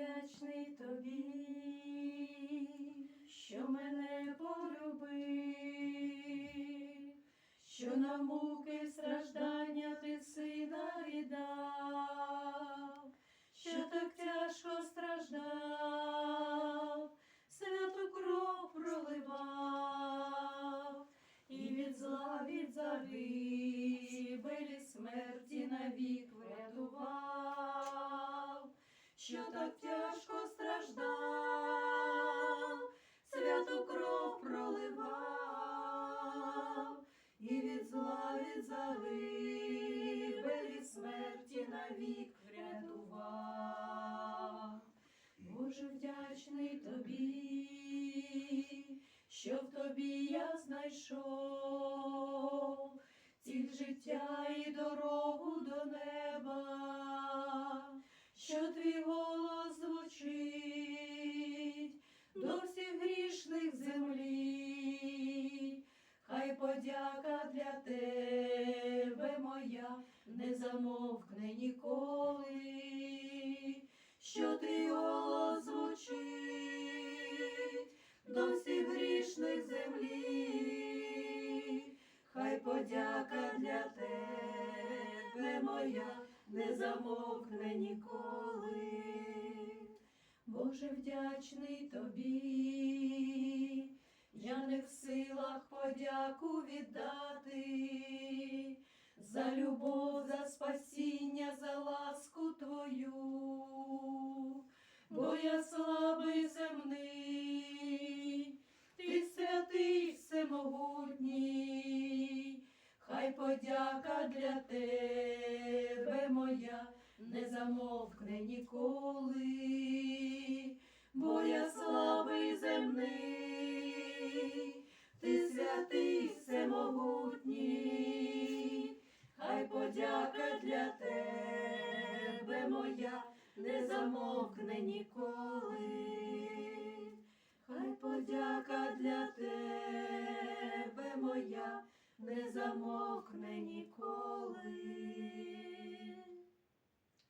вдячний тобі, що мене полюбив, що на муки страждання ти сина віддав, що так тяжко страждав, святу кров проливав, і від зла від загибелі смерті навік врятував, що так і за зла смерті навік врятував. Боже, вдячний тобі, що в тобі я знайшов ціль життя і дорогу до неба, подяка для тебе моя не замовкне ніколи, що твій голос звучить до всіх грішних землі. Хай подяка для тебе моя не замовкне ніколи. Боже, вдячний тобі, я не силах подяку віддати. За любов, за спасіння, за ласку твою, бо я слабий земний, ти святий всемогутній, хай подяка для тебе моя не замовкне ніколи, подяка для тебе моя не замовкне ніколи. Хай подяка для тебе моя не замовкне.